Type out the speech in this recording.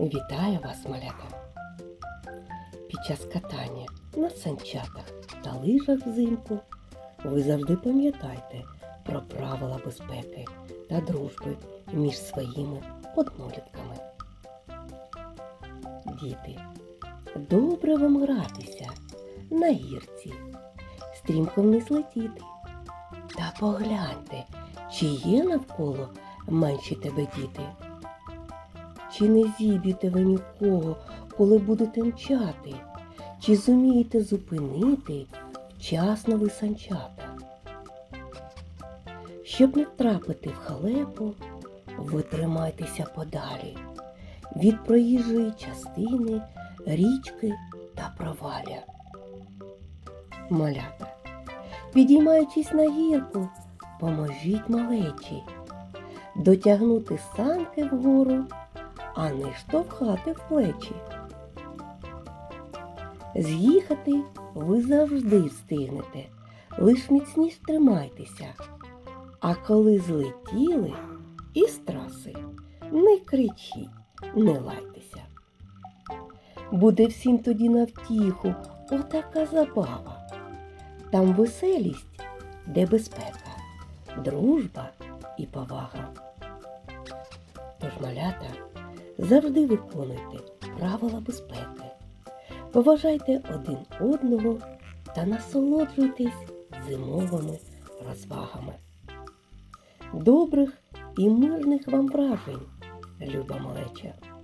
Вітаю вас, малята! Під час катання на санчатах та лижах взимку ви завжди пам'ятайте про правила безпеки та дружби між своїми однолітками. Діти, добре вам гратися на гірці, стрімко вниз летіти. Та погляньте, чи є навколо менші тебе діти. Чи не зіб'єте ви нікого, коли будете мчати? Чи зумієте зупинити вчасно ви санчата? Щоб не втрапити в халепу, ви тримайтеся подалі від проїжджої частини, річки та проваля. Малята, підіймаючись на гірку, поможіть малечі дотягнути санки вгору а не штовхати в плечі. З'їхати ви завжди встигнете, лиш міцніш тримайтеся. А коли злетіли із траси, не кричіть, не лайтеся. Буде всім тоді на втіху отака забава. Там веселість, де безпека, дружба і повага. Тож малята завжди виконуйте правила безпеки, поважайте один одного та насолоджуйтесь зимовими розвагами. Добрих і мирних вам вражень, люба малеча!